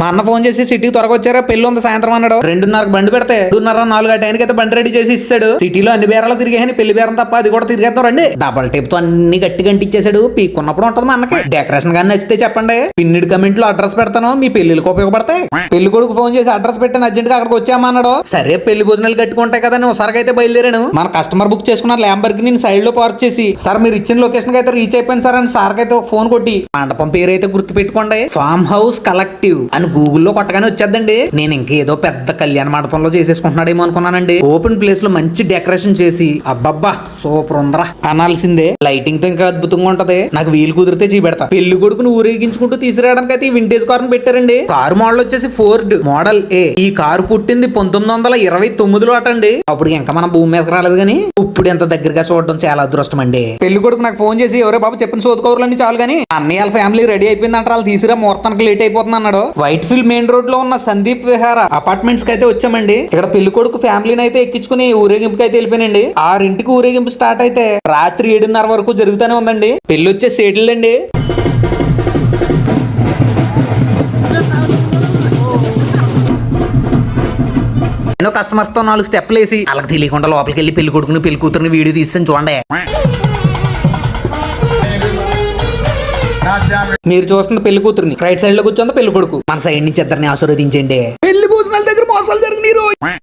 మా అన్న ఫోన్ చేసి సిటీకి త్వరగా వచ్చారా? పెళ్ళి ఉంది సాయంత్రం అన్నాడు. రెండున్నరకు బండి పెడితే రెండున్నర నాలుగు ఆ టైంకి అయితే బండి రెడీ చేసి ఇస్తాడు. సిటీలో అన్ని బేరాలు తిరిగాయని పెళ్ళి బేరం తప్ప అది కూడా తిరిగేద్దాం రండి. డబల్ టేప్తో అన్ని గట్టి గంటిచ్చేసాడు పీక్కున్నప్పుడు ఉంటుంది మా అన్నకి. డెకరేషన్ గానీ నచ్చితే చెప్పండి. పిన్నిడి కమెంట్లో అడ్రస్ పెడతాను. మీ పెళ్ళికి ఉపయోగపడతాయి. పెళ్ళి కొడుకు ఫోన్ చేసి అడ్రస్ పెట్టాను. అర్జెంట్గా అక్కడికి వచ్చామన్నాడు సరే పెళ్ళి భోజనాలు కట్టుకుంటాయి కదా నేను ఒకసారి అయితే బయలుదేరాను. మన కస్టమర్ బుక్ చేసుకున్న ల్యాంబర్గ్ నేను సైడ్లో పార్క్ చేసి సార్ మీరు ఇచ్చిన లొకేషన్ అయితే రీచ్ అయిపోయింది సార్ అని సార్ అయితే ఫోన్ కొట్టి మండపం పేరు అయితే గుర్తు పెట్టుకోండి ఫామ్ హౌస్ కలెక్టివ్ అని గూగుల్లో కొట్టగానే వచ్చేద్దండి. నేను ఇంకేదో పెద్ద కళ్యాణ మండపంలో చేసేసుకుంటున్నాడేమో అనుకున్నానండి. ఓపెన్ ప్లేస్లో మంచి డెకరేషన్ చేసి అబ్బబ్బా సూపర్ ఉందరా. అనాల్సిందే. లైటింగ్తో ఇంకా అద్భుతంగా ఉంటది. నాకు వీలు కుదిరితే చూపెడతా. పెళ్ళి కొడుకును ఊరేగించుకుంటూ తీసుకురావడానికి అయితే ఈ వింటేజ్ కార్ పెట్టారండి. కారు మోడల్ వచ్చేసి ఫోర్డ్ మోడల్ ఏ ఈ కారు పుట్టింది పంతొమ్మిది వందల ఇరవై తొమ్మిదిలో అటండి అప్పుడు ఇంకా మన భూమి మీదకి రాలేదు కానీ ఇప్పుడు ఎంత దగ్గరగా చూడడం చాలా అదృష్టం అండి. పెళ్ళి కొడుకు నాకు ఫోన్ చేసి ఎవరే బాబు చెప్పిన సోదుకోరులన్నీ చాలు కానీ అన్నయ్య వాళ్ళ ఫ్యామిలీ రెడీ అయిపోయింది అంటారు వాళ్ళు తీసిరా ముహూర్తానికి లేట్ అయిపోతుంది అన్నాడు వైట్ ఫీల్డ్ మెయిన్ రోడ్లో ఉన్న సందీప్ విహార అపార్ట్మెంట్స్కి అయితే వచ్చామండి. ఇక్కడ పెళ్ళి కొడుకు ఫ్యామిలీని అయితే ఎక్కించుకుని ఊరేగింపుకి అయితే వెళ్ళిపోయినండి. ఆరింటికి ఊరేగింపు స్టార్ట్ అయితే రాత్రి ఏడున్నర వరకు జరుగుతూనే ఉందండి. పెళ్ళి వచ్చే సేటిల్ అండి. నేను కస్టమర్స్తో నాలుగు స్టెప్లు వేసి వాళ్ళకి తెలియకుండా లోపలికి వెళ్ళి పెళ్ళి కొడుకుని పెళ్ళి కూతురుని వీడియో తీసి చూడండి. మీరు చూస్తున్న పెళ్ళి కూతురుని. రైట్ సైడ్లో కూర్చుంది? పెళ్ళి కొడుకు. మన సైడ్ నుంచి ఇద్దరిని ఆశీర్వదించండి. పెళ్ళి భోజనాల దగ్గర మోసాలు జరిగినాయి